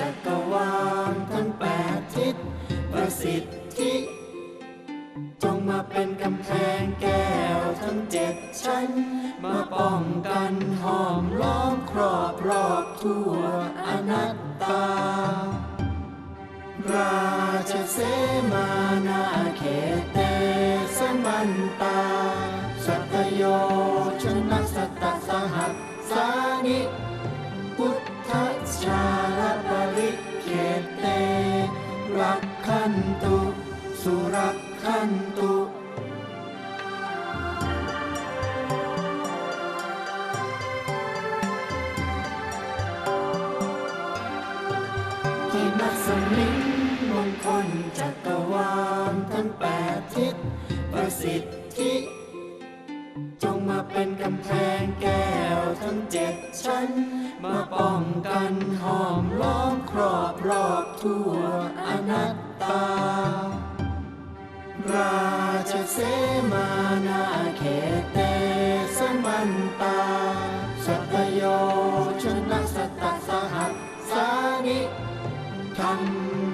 จักรวาลทั้งแปดทิศประสิทธิ รัก เสมานาเขตเตสมันตาสัตโยชนะสตตสหัสสานิธรร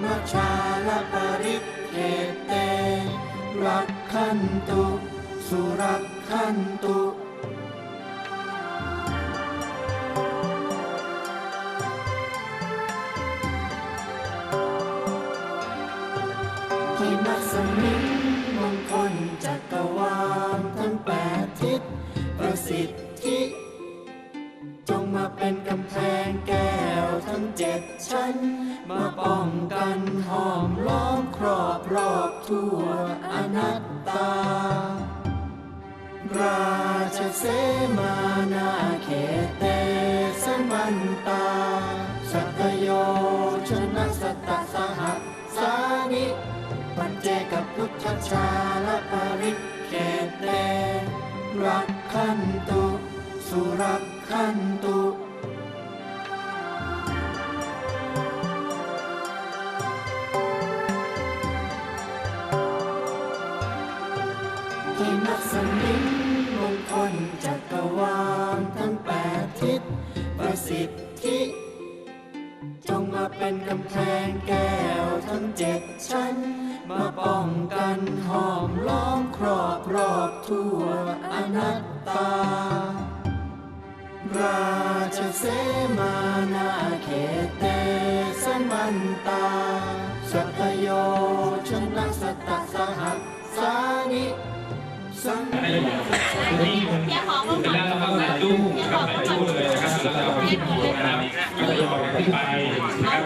มชาลปริเขตเตรักขันตุ สุรักขันตุ สิทธิ จงมาเป็นกำแพงแก้วทั้งเจ็ดชั้น มาป้องกันห้อมล้อมครอบรอบทั่วอนัตตา ราชเสมานาเขตเตสมันตา สัตโยชนะสตตสหัสสานิปัจเจกับพุทธชาลปริเขตเตรัก ขันตุ สุรักขันตุ ที่มัสมิงมงคลจักรวาลทั้งแปดทิศประสิทธิ จงมาเป็นกำแพงแก้วทั้งเจ็ดชั้น มาป้อง ราชเสมานาเขตเตสมันตา สัตโยชนะสตตสหัสสานิสังเสร็จแล้วเราก็ใส่ตู้กับใส่ตู้เลยนะครับแล้วก็ขึ้นหัวนะครับก็จะบอกขึ้นไปนะครับ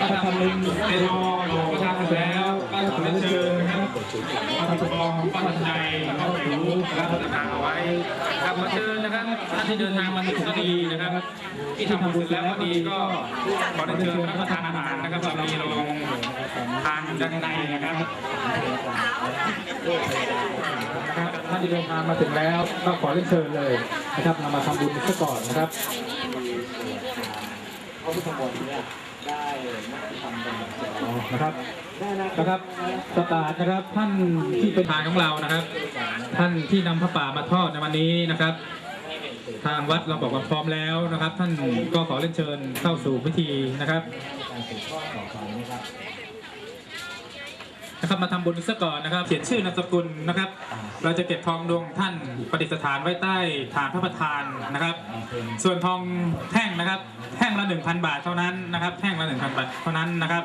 ก็ทำเป็นในรอรอประชาชนแล้วก็ขอเชิญ นะครับมาทำกองป้าทันใจก็ไปรู้แล้วก็จะทางเอาไว้ครับมาเชิญนะครับท่านที่เดินทางมาถึงก็ดีนะครับ ที่ทำบุญเสร็จแล้วก็ดีก็ขอเชิญรับประทานอาหารนะครับเรามีโรงทานด้านในนะครับครับท่านที่เดินทางมาถึงแล้วก็ขอเรียนเชิญเลยนะครับนำมาทำบุญซะก่อนนะครับพระพุทธมนต์เนี่ย นะครับนะครับสตาร์ทนะครับท่านที่เป็นทางของเรานะครับ ท่านที่นำพระป่ามาทอดในวันนี้นะครับ ทางวัดเราบอกว่าพร้อมแล้วนะครับ ท่านก็ขอเรียนเชิญเข้าสู่พิธีนะครับ นะครับมาทำบุญซะก่อนนะครับ เขียนชื่อนามสกุลนะครับ เราจะเก็บทองดวงท่านประดิษฐานไว้ใต้ฐานพระประธานนะครับ ส่วนทองแท่งนะครับแท่งละ1,000บาทเท่านั้นนะครับแท่งละ1,000บาทเท่านั้นนะครับ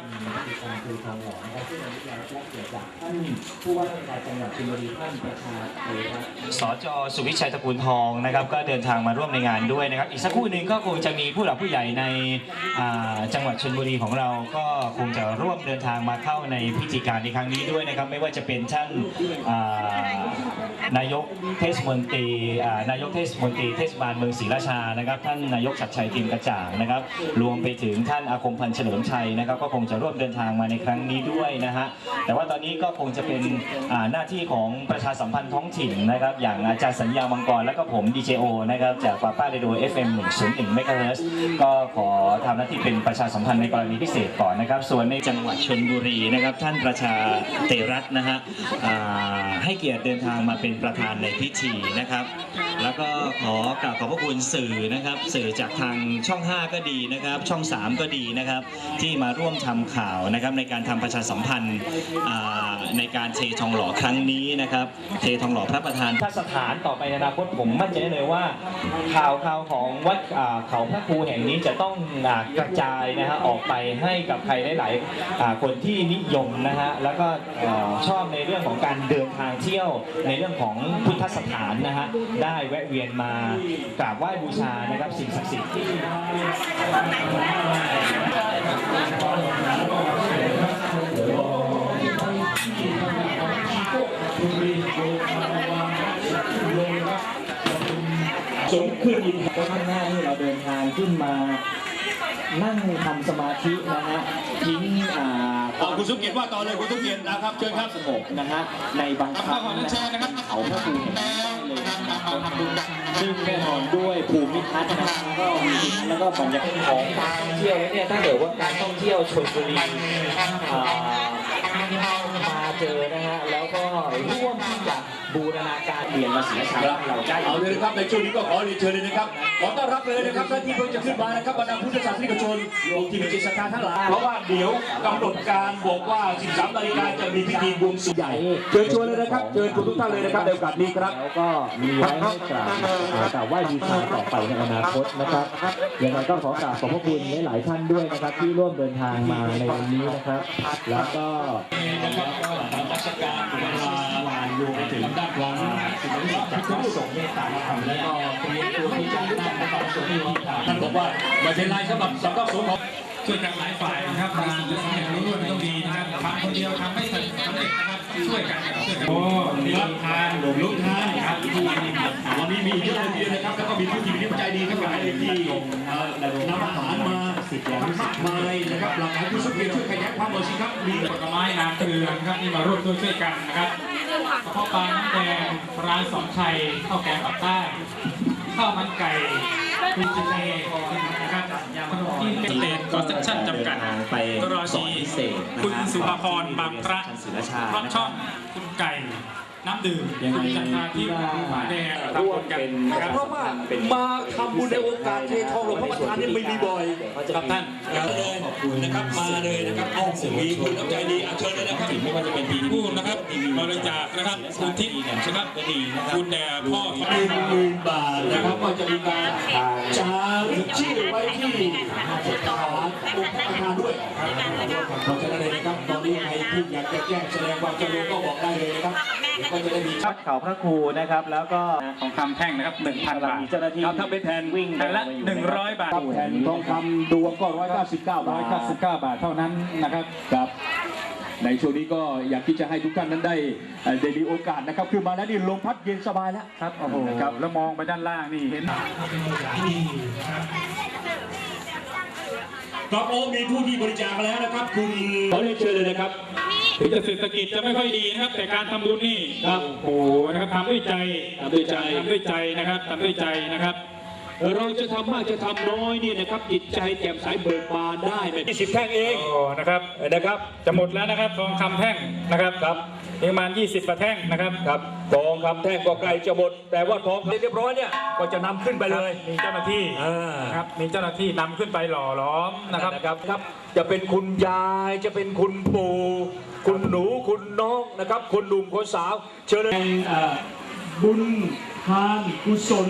สจสุวิชัยตระกูลทองนะครับก็เดินทางมาร่วมในงานด้วยนะครับ อีกสักครู่หนึ่งก็คงจะมีผู้หลักผู้ใหญ่ในจังหวัดชลบุรีของเราก็คงจะร่วมเดินทางมาเข้าในพิธีการในครั้งนี้ด้วยนะครับ ไม่ว่าจะเป็นท่านอ่า นายกเทศมนตรีนายกเทศมนตรีเทศบาลเมืองศรีราชานะครับ ท่านนายกชัดชัยติมกระจ่างนะครับ รวมไปถึงท่านอาคมพันธ์เฉลิมชัยนะครับ ก็คงจะร่วมเดินทางมาในครั้งนี้ด้วยนะฮะแต่ว่าตอนนี้ก็คงจะเป็นหน้าที่ของประชาสัมพันธ์ท้องถิ่นนะครับ อย่างอาจารย์สัญญามังกรและก็ผมดีเจโอนะครับจากป้าป้าเรดิโอ FM 101 MHz ก็ขอทำหน้าที่เป็นประชาสัมพันธ์ในกรณีพิเศษก่อนนะครับ ส่วนในจังหวัดชลบุรีนะครับ ท่านประชาเตรัตน์นะฮะให้เกียรติเดินทางมาเป็นประธานในพิธีนะครับแล้วก็ขอกราบขอบพระคุณสื่อนะครับ สื่อจากทางช่อง 5 ก็ดีนะครับ ช่อง 3 ก็ดีนะครับ ที่มาร่วมทำข่าวนะครับในการทำประชาสัมพันธ์ในการเททองหล่อครั้งนี้นะครับ เททองหล่อพระประธานถ้าสถานต่อไปในอนาคตผมมั่นใจได้เลยว่า ข่าวข่าวของวัดเขาพระครูแห่งนี้จะต้องกระจายนะฮะออกไปให้กับใครหลายๆคนที่นิยมนะฮะแล้วก็ชอบในเรื่องของการเดินทางเที่ยวในเรื่องของพุทธสถานนะฮะได้แวะเวียนมากราบไหว้บูชานะครับสิ่งศักดิ์สิทธิ์ที่สมขึ้นอินก็ข้างหน้านี่เราเดินทางขึ้นมานั่งทำสมาธินะฮะทิ้งอ่า อ๋อคุณสุเกียรติว่าต่อเลยคุณสุเกียรตินะครับเชิญครับสงบนะฮะในบางครั้งนะฮะเขาพระภูมิได้เลยนะครับซึ่งแน่นอนด้วยภูมิทัศน์นะครับก็มีแล้วก็บรรยากาศของการท่องเที่ยวเนี่ยถ้าเกิดว่าการท่องเที่ยวชลบุรีมาเจอนะฮะแล้วก็ร่วมท บูรณาการเปลี่ยนมาศิลชาติเราได้เอาเลยนะครับในช่วงนี้ก็ขอเรียนเชิญเลยนะครับขอต้อนรับเลยนะครับท่านที่เพิ่งจะขึ้นมานะครับบรรดาพุทธศาสนิกชนที่มีจิตศรัทธาทั้งหลายเพราะว่าเดี๋ยวกำหนดการบอกว่า 13นาฬิกาจะมีพิธีบวงสรวงใหญ่เชิญชวนเลยนะครับเชิญคุณทุกท่านเลยนะครับในโอกาสนี้ครับแล้วก็มีไว้ให้กราบอ่ากราบไหว้บูชาต่อไปในอนาคตนะครับยังไงก็ขอกราบขอบพระคุณหลายๆท่านด้วยนะครับที่ร่วมเดินทางมาในวันนี้นะครับ แล้วก็ราชการบุคลาวานรวมไปถึงด้านความสิ่งที่จากพระสงฆ์เมตตาธรรมและก็เตรียมตัวที่จะได้ในความสมบูรณ์ท่านบอกว่าไม่เป็นไรสำหรับสำนักสงฆ์ของช่วยกันหลายฝ่ายนะครับงานจะสำเร็จรุ่งเรืองต้องดีนะครับทำคนเดียวทำไม่สำเร็จนะครับช่วยกันช่วยกันโอ้มีลูกทานหลวงลุงท่านครับวันนี้มีเยอะเลยทีเดียวนะครับแล้วก็มีผู้ที่มีน้ำใจดีทั้งหลายเลยที่นำอาหารมาสิบอย่างมากมายนะครับหลากหลายคุณสุเกียรติช่วยขยายความหน่อยสิครับมีผลไม้น้ำเกลือครับที่มาร่วมด้วยช่วยกันนะครับ กระเพาะปลาน้ำแดงร้านสองชัยข้าวแกงปักใต้ข้าวมันไก่คุณจิเนนะครับขนมจีนเตนคอนสตรักชั่นจำกัดไปกรสอณีนพิเศษนะคุณรับสุภพรบางพระชั้นศิลชารอดนะคช่รัอบงคุณไก่ น้ำดื่มยังไงคุณจันทราที่หมาแดงตามคนกันนะครับเพราะว่ามาทำบุญในโอกาสเททองหลวงพ่อประธานนี่ไม่มีบ่อยครับท่านเลยนะครับมาเลยนะครับเอามีคุณน้ำใจดีเอาเชิญเลยนะครับไม่ว่าจะเป็นปีผู้นะครับบริจาคนะครับคุณทิพย์นะครับก็ดีนะครับคุณแด่พ่อหนึ่งหมื่นบาทนะครับก็จะมีการจารึกชื่อไว้ที่ฐานองค์พระประธานด้วยเพราะฉะนั้นเลยนะครับตอนนี้ใครที่อยากจะแจ้งแสดงความจำนงก็บอกได้เลยนะครับก็จะได้มีวัดเขาพระครูนะครับ แล้วก็ของคำแท่งนะครับ1,000บาทมีเจ้าหน้าที่ครับถ้าเป็นแผ่นวิ่งแผ่นละเดินมาอยู่100 บาทครับแผ่นทองคำดวงก็199 บาท199 บาทเท่านั้นนะครับครับในช่วงนี้ก็อยากที่จะให้ทุกท่านนั้นได้เอ่อได้มีโอกาสนะครับคือมาแล้วนี่ลมพัดเย็นสบายแล้วครับโอ้โหนะครับแล้วมองไปด้านล่างนี่เห็นครับโอ้มีผู้ที่บริจาคมาแล้วนะครับ คุณขอเรียนเชิญเลยนะครับ ถึงจะเศรษฐกิจจะไม่ค่อยดีนะครับ แต่การทำบุญนี่ครับโอ้โหนะครับทำด้วยใจทำด้วยใจทำด้วยใจนะครับทำด้วยใจนะครับเราจะทำมากจะทำน้อยนี่นะครับจิตใจแจ่มใสเบิกบานได้เป็นสิบแท่งเองโอ้นะครับนะครับ จะหมดแล้วนะครับทองคำแท่งนะครับครับ อีกประมาณ 20กว่าแท่งนะครับ ครับทองคำแท่งก็ใกล้จะหมด แต่ว่าทองคำเรียบร้อยเนี่ยก็จะนำขึ้นไปเลยมีเจ้าหน้าที่อ่านะครับมีเจ้าหน้าที่นำขึ้นไปหล่อล้อมนะครับนะครับครับ จะเป็นคุณยายจะเป็นคุณปู่คุณหนูคุณน้องนะครับคนหนุ่มคนสาว เชิญเลยบุญทานกุศล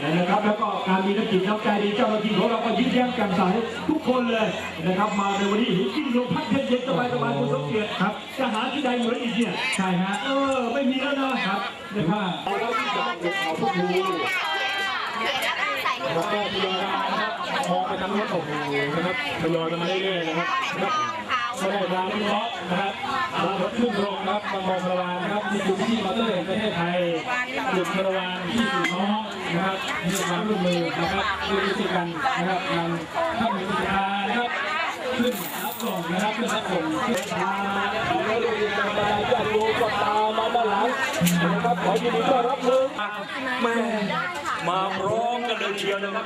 นะครับแล้วก็การมีน้ำจิตน้ำใจดีเจ้าหน้าที่ของเราก็ยิ้มแย้มแจ่มใสทุกคนเลยนะครับมาในวันนี้เห็นกินลมพัดเย็นๆสบายสบายๆคุณสมเกียรติครับจะหาที่ใดเหมือนอีกเนี่ยใช่ฮะเออไม่มีแล้วนะครับนะครับแล้วก็ทยอยมานะครับมองไปทางนู้นโอ้โหนะครับทยอยกันมาเรื่อยๆนะครับ ครับไม่ได้ร้านลูกน้องนะครับมารถขึ้นโรงนะครับบางบองประวานนะครับมีกลุ่ที่มาเตอร์แห่งประเทศไทยจุดประวานที่อยู่น้องนะครับมีความร่วมมือนะครับด้วมมือกันนะครับนำท่านมีวิชานะครับขึ้นรับส่งนะครับขึ้นรับส่งขึ้นญาติโยมก็ตามมาด้านหลัง นะครับขอยินดีต้อนรับเลยแม่มาพร้อมกันเลยเชียวนะครับ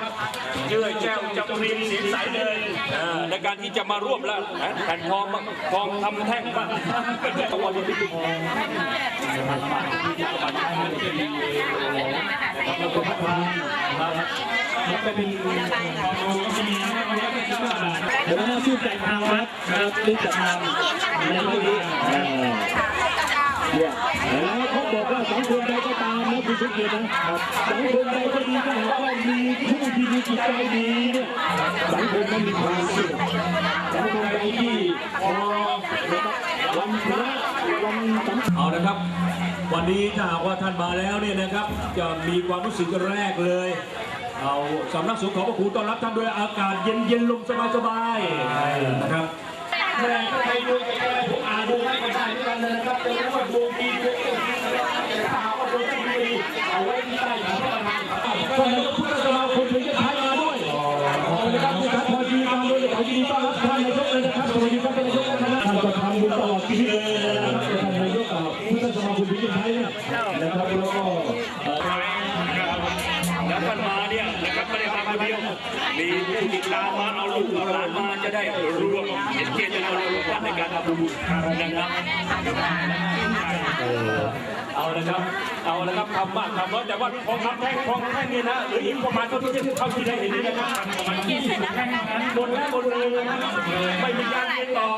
เจ้ยแจ้วจำเรียนเสียงใสเลยอ่าในการที่จะมาร่วมแล้วนะแผ่นทองบ้างทองทำแท่งบ้างเป็นตัววันที่ทองแล้วก็พัฒนาครับเดี๋ยวเราชื่นใจทางวัดนะครับรีบจัดทำในเรื่องนี้เออเนี่ย แล้วเขาบอกว่าสังคมใดก็ตามนะคุณทุกคนะสังคมใดก็ดีถ้าหากว่ามีผู้ที่มีจิตใจดีเนี่ยสังคมนั้นมีความสุขสังคมใดที่พอนะครับวันพระวันสำคัญเอาละครับ วันนี้ถ้าหากว่าท่านมาแล้วเนี่ยนะครับ จะมีความรู้สึกแรกเลยเอาสำนักสงฆ์ของพระครูต้อนรับท่านด้วยอากาศเย็นเย็นๆลมสบายๆนะครับแม่ก็ไปดูไปอะไรผม ดูให้กระจายด้วยกันเลยนะครับจะรู้ว่าดวงดีดวงดีนะครับแต่ถ้าหากว่าดวงไม่ดีเอาไว้ที่ใต้ของพระประธานท่านนายกพุทธสมาคมถึงจะใช้มาด้วยขอบคุณครับทุกท่านพอดีมาด้วยขอยินดีต้อนรับท่านนายกเลยนะครับสวัสดีครับท่านนายกครับท่านประธานบุญตลอดชีวิตเลยนะครับท่านนายกกับพุทธสมาคมถึงจะใช้นะครับแล้วก็ เอ่อแล้วท่านมาเนี่ยนะครับไม่ได้มาคนเดียว มีผู้ติดตามมาเอาลูกเอาหลานมาจะได้รวมเห็นเจตนาร่วมในการทำบุญนะครับเอาละครับ เอาละครับทำมากทำน้อยแต่ว่าทองคำแท่งทองแท่งนี่นะหรืออีกประมาณเท่าที่จะเข้าที่ได้เห็นนี่นะครับประมาณ20แท่งนั้นหมดแล้วหมดเลยนะครับไม่มีการเรียนต่อ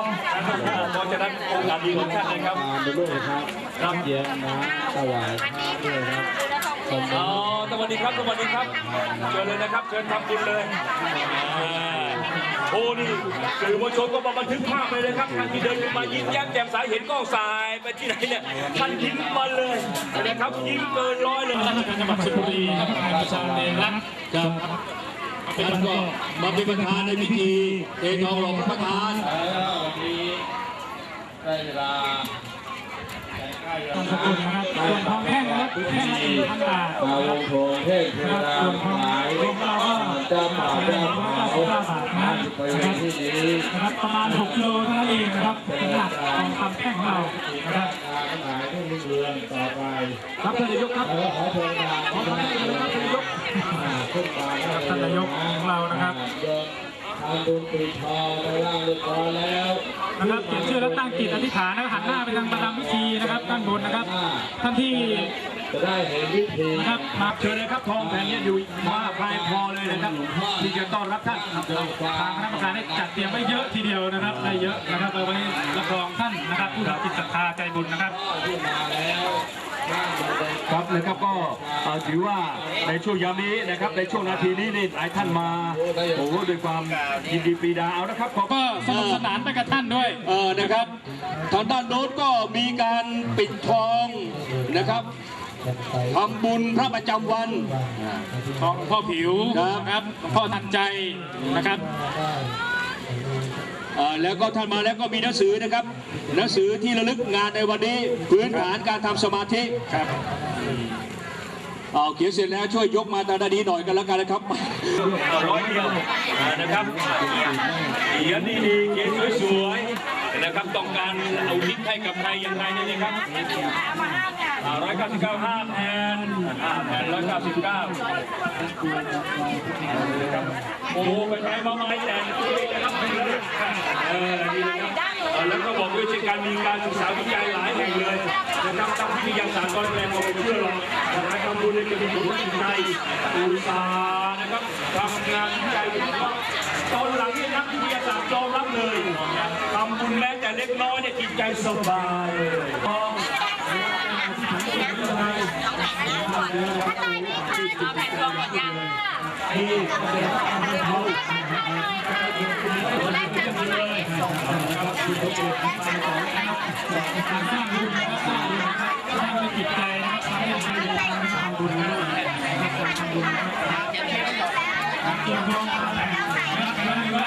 เพราะฉะนั้นโอกาสดีของท่านนะครับไปด้วยครับรับเยี่ยมนะถวายด้วยครับ คนอ๋อสวัสดีครับสวัสดีครับ เชิญเลยนะครับ เชิญทำบุญเลยอ่าโอ้นี่สื่อมวลชนก็มาบันทึกภาพเลยนะครับท่านที่เดินขึ้นมายิ้มแย้มแจ่มใสเห็นกล้องสายไปที่ไหนเนี่ยท่านยิ้มมาเลยนะครับยิ้มเกินร้อยเลย ราชการจังหวัดชลบุรีครับนายประชาเนรัตน์ครับท่านก็มาเป็นประธานในพิธีเททองหล่อพระประธานนา มสกุลนะครับส่วนทองแท่งนะครับแท่งละหนึ่งพันบาทมาวงโพเทพเทนะครับส่วนทองหมายรวมเราก็จ้าป่าเจ้าเขาเก้าบาทนไปครับที่นี้นะครับประมาณ 6 กิโลเท่านั้นเองนะครับเป็นหลักทองคำแท่งของเรานะครับทั้งหลายที่รุ่งเรืองต่อไปครับท่านนายกครับแล้วขอเชิญทางขอท่านนายกขึ้นมาท่านนายกของเรานะครับ เดิน ทางบุญปีทองไปล่างเรียบร้อยแล้วนะครับเขียนชื่อแล้วตั้งจิตอธิษฐานแล้วหันหน้าไปทางประดำพิธีนะครับด้านบนนะครับท่านที่จะได้เห็นวิธีนะครับมาเชิญเลยครับทองแผ่นนี้อยู่มาพายพอเลยนะครับที่จะต้อนรับท่านทางคณะกรรมการได้จัดเตรียมไว้เยอะทีเดียวนะครับได้เยอะนะครับเอาไว้รับรองท่านนะครับผู้มีจิตศรัทธาใจบุญนะครับ ที่มาแล้วร่างมันเป็นครับนะครับก็เอ่อถือว่าในช่วงยามนี้นะครับในช่วงนาทีนี้นี่หลายท่านมาโอ้โหด้วยความยินดีปรีดาเอานะครับขอบก็สนุกสนานไปกับท่านด้วยเออนะครับทางด้านโน้นก็มีการปิดทองนะครับทำบุญพระประจำวันของพ่อผิวครับนะครับพ่อทันใจนะครับเอ่อ แล้วก็ท่านมาแล้วก็มีหนังสือนะครับหนังสือที่ระลึกงานในวันนี้พื้นฐานการทำสมาธิครับเอาเขียนเสร็จแล้วช่วยยกมาตาด้านนี้หน่อยกันแล้วกันนะครับร้อยเดียวนะครับเขียนดีๆเขียนสวยๆ นะครับต้องการเอาทิศให้กับใครยังไงนี่นะครับร้อยเก้าสิบเก้าห้าแผ่นห้าแผ่นร้อยเก้าสิบเก้าโอ้โหไปไปมาไม่แต่งนะครับเออแล้วก็บอกด้วยเช่นการมีการศึกษาวิจัยหลายแห่งเลยนะครับตั้งวิทยาศาสตร์ตอนแรกเราไม่เชื่อหรอกการทำบุญเนี่ยจะมีผลจิตใจอุตสาห์นะครับทำงานวิจัย ตอนหลังเนี่ยนักวิทยาศาสตร์ยอมรับเลยทำบุญแม้แต่เล็กน้อยเนี่ยจิตใจสบายเลยต้องการสร้างบุญนะครับสร้างบุญนะครับสร้างด้วยจิตใจนะครับสร้างด้วยใจนะครับทำบุญนะครับทำบุญนะครับ เตรียมพร้อมนะครับนะครับเหมด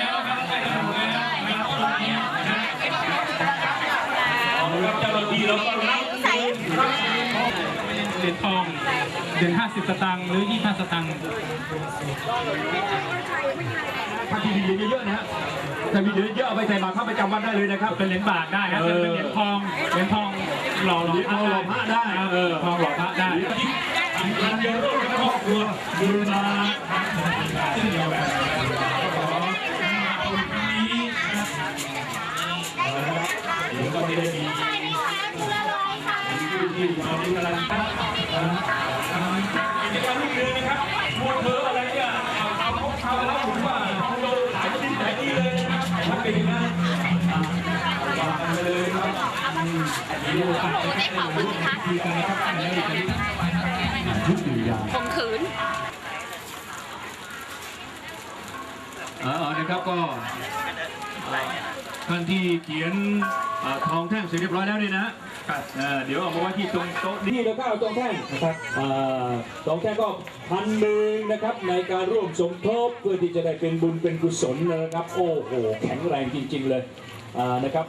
แล้วครับใกล้จะหมดแล้วนะครับตอนนี้นะครับเอาละครับเจ้าหน้าที่เราก็รับเลยญทองเหรียญ50 สตางค์หรือ 25 สตางค์ถ้าทีวีเยอะๆนะฮะถ้ามีเยอะๆเอาไปใส่บาตรพระประจำวันได้เลยนะครับ เป็นเหรียญบาทได้ครับเป็นเหรียญทอง เหรียญทองหล่อหล่อพระได้ เออ ทองหล่อพระได้ การเดินรถครอบครัวบูรณาซึ่งเดียวกันขอเดี๋ยวก็ไม่ได้มีที่เราที่กำลังกิจการลูกเรือนะครับพวกเธออะไรเนี่ยเอาเอาเขาเขาแล้วผมว่าเขาโดนขายที่ไหนดีเลยนะครับมันเป็นอย่างนั้นมีโอกาสได้เข้าไปรู้วิธีการครับ ในในยุคยาข่มขืนอ่านะครับก็ท่านที่เขียนอ่าทองแท่งเสร็จเรียบร้อยแล้วนี่นะเอ่อเดี๋ยวเอามาไว้ที่ตรงโต๊ะนี่แล้วก็เอาทองแท่งนะครับอ่าทองแท่งก็พันหนึ่งนะครับในการร่วมสมทบเพื่อที่จะได้เป็นบุญเป็นกุศลนะครับ โอ้โหแข็งแรงจริง ๆเลยอ่านะครับ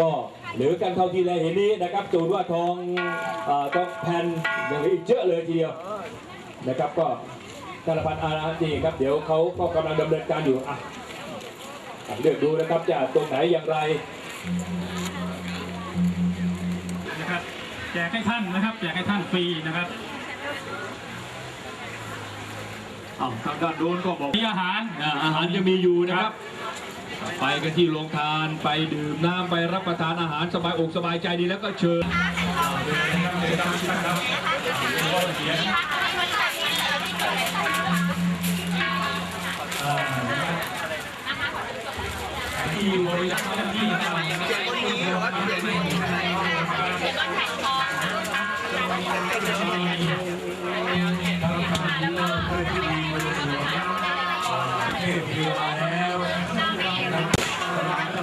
ก็เหลือกันเท่าที่ได้เห็นนี้นะครับจูนว่าทองอาทองแผ่นยังเหลืออีกเยอะเลยทีเดียวนะครับก็ธนาพันธ์อาราจีครับเดี๋ยวเขาก็กำลังดำเนินการอยู่อะอะเลือกดูนะครับจะตรงไหนอย่างไรนะครับแจกให้ท่านนะครับแจกให้ท่านฟรีนะครับอ้าวทางด้านโน้นก็บอกมีอาหารอ่าอาหารจะมีอยู่นะครับ ไปกันที่โรงทานไปดื่มน้ำไปรับประทานอาหารสบายอกสบายใจดีแล้วก็เชิญที่บริษัทที่ทำ Hãy subscribe cho kênh Ghiền Mì Gõ Để không bỏ